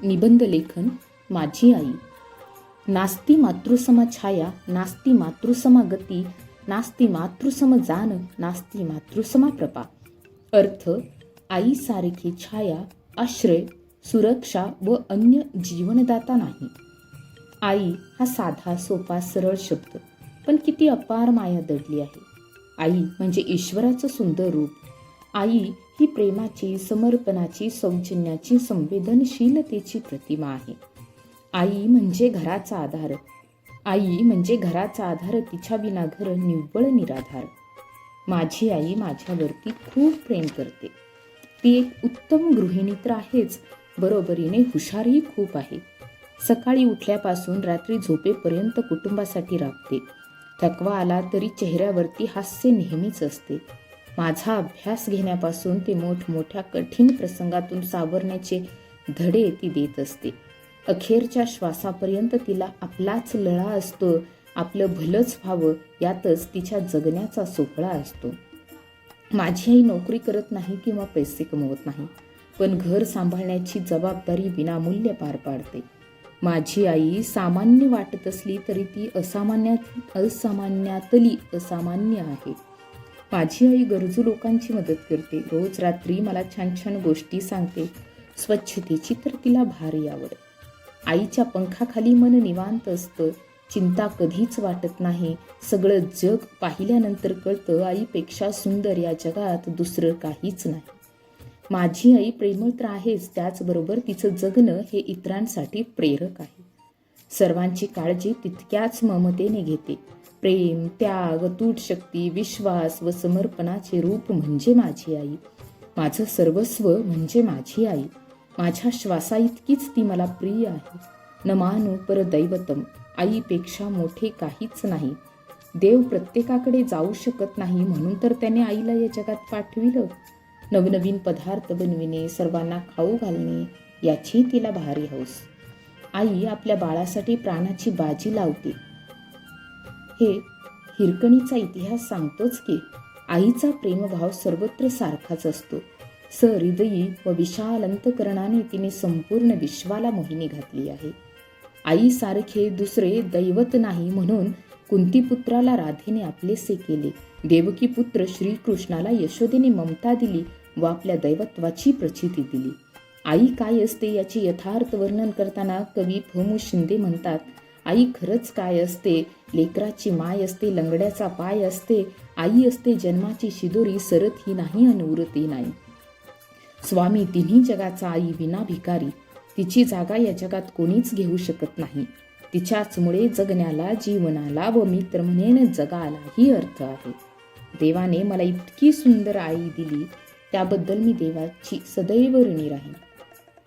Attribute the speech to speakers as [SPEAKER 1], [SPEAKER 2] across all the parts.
[SPEAKER 1] निबंध लेखन माझी आई. नास्ती मातृसमा छाया नास्ती मातृसमा गती नास्ती मातृसम जान नास्ती मातृसमा प्रपा अर्थ आईसारखी छाया आश्रय सुरक्षा व अन्य जीवनदाता नाही. आई हा साधा सोपा सरळ शब्द पण किती अपार माया दडली आहे. आई म्हणजे ईश्वराचं सुंदर रूप आई ही प्रेमाची समर्पणाची सौजन्याची संवेदनशीलतेची प्रतिमा आहे. आई म्हणजे घराचा आधार. आई म्हणजे घराचा आधार तिच्या विना घर निव्वळ निराधार. माझी आई माझ्यावरती खूप प्रेम करते. ती एक उत्तम गृहिणी तर आहेच बरोबरीने हुशारही खूप आहे. सकाळी उठल्यापासून रात्री झोपेपर्यंत कुटुंबासाठी राबते. थकवा आला तरी चेहऱ्यावरती हास्य नेहमीच असते. माझा अभ्यास घेण्यापासून ते मोठमोठ्या कठीण प्रसंगातून सावरण्याचे धडे ती देत असते. अखेरच्या श्वासापर्यंत तिला आपलाच लळा असतो आपलं भलंच व्हावं यातच तिच्या जगण्याचा सोहळा असतो. माझी आई नोकरी करत नाही किंवा पैसे कमवत नाही पण घर सांभाळण्याची जबाबदारी विनामूल्य पार पाडते. माझी आई सामान्य वाटत असली तरी ती असामान्यात असामान्यातली असामान्य आहे. माझी आई गरजू लोकांची मदत करते. रोज रात्री मला छान छान गोष्टी सांगते. स्वच्छतेची तर तिला भारी आवड आईच्या पंखाखाली मन निवांत असतं. चिंता कधीच वाटत नाही. सगळं जग पाहिल्यानंतर कळतं आईपेक्षा सुंदर या जगात दुसरं काहीच नाही. माझी आई प्रेमळ तर आहेच. त्याचबरोबर तिचं जगणं हे इतरांसाठी प्रेरक आहे. सर्वांची काळजी तितक्याच ममतेने घेते. प्रेम त्याग तूट शक्ती विश्वास व समर्पणाचे रूप म्हणजे माझी आई. माझं सर्वस्व म्हणजे माझी आई. माझ्या श्वासा इतकीच ती मला प्रिय आहे. न मानू पर दैवतम आईपेक्षा मोठे काहीच नाही. देव प्रत्येकाकडे जाऊ शकत नाही म्हणून तर त्याने आईला या जगात पाठविलं. नवनवीन पदार्थ बनविणे सर्वांना खाऊ घालणे याची तिला भारी हौस. आई आपल्या बाळासाठी प्राणाची बाजी लावते. हे हिरकणीचा इतिहास सांगतोच की आईचा प्रेमभाव सर्वत्र सारखाच असतो. सहृदयी व विशाल अंतकरणाने तिने संपूर्ण विश्वाला मोहिनी घातली आहे. आईसारखे दुसरे दैवत नाही म्हणून कुंतीपुत्राला राधेने आपलेसे केले. देवकी पुत्र श्रीकृष्णाला यशोदेने ममता दिली व आपल्या दैवत्वाची प्रचिती दिली. आई काय असते याचे यथार्थ वर्णन करताना कवी फमू शिंदे म्हणतात आई खरंच काय असते? लेकराची माय असते लंगड्याचा पाय असते आई असते जन्माची शिदोरी सरत ही नाही आणि उरतही नाही. स्वामी तिन्ही जगाचा आई विना भिकारी तिची जागा या जगात कोणीच घेऊ शकत नाही. तिच्याचमुळे जगण्याला जीवनाला व मित्र म्हणेन जगालाही अर्थ आहे. देवाने मला इतकी सुंदर आई दिली त्याबद्दल मी देवाची सदैव ऋणी राहीन.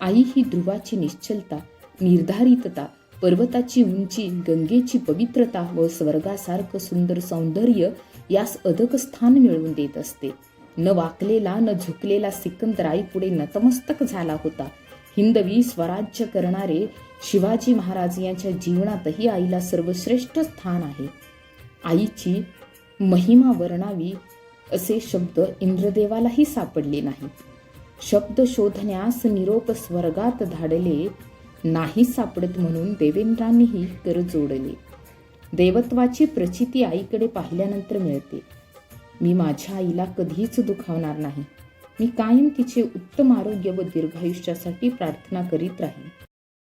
[SPEAKER 1] आई ही ध्रुवाची निश्चलता निर्धारितता पर्वताची उंची गंगेची पवित्रता व स्वर्गासारखं सुंदर सौंदर्य यास अदक स्थान मिळवून देत असते. न वाकलेला न झुकलेला सिकंदर आईपुढे नतमस्तक झाला होता. हिंदवी स्वराज्य करणारे शिवाजी महाराज यांच्या जीवनातही आईला सर्वश्रेष्ठ स्थान आहे. आईची महिमा वर्णावी असे शब्द इंद्रदेवालाही सापडले नाहीत. शब्द शोधण्यास निरोप स्वर्गात धाडले नाही सापडत म्हणून देवेंद्रांनीही कर जोडले. देवत्वाची प्रचिती आईकडे पाहिल्यानंतर मिळते. मी माझ्या आईला कधीच दुखावणार नाही. मी कायम तिचे उत्तम आरोग्य व दीर्घायुष्यासाठी प्रार्थना करीत राहीन.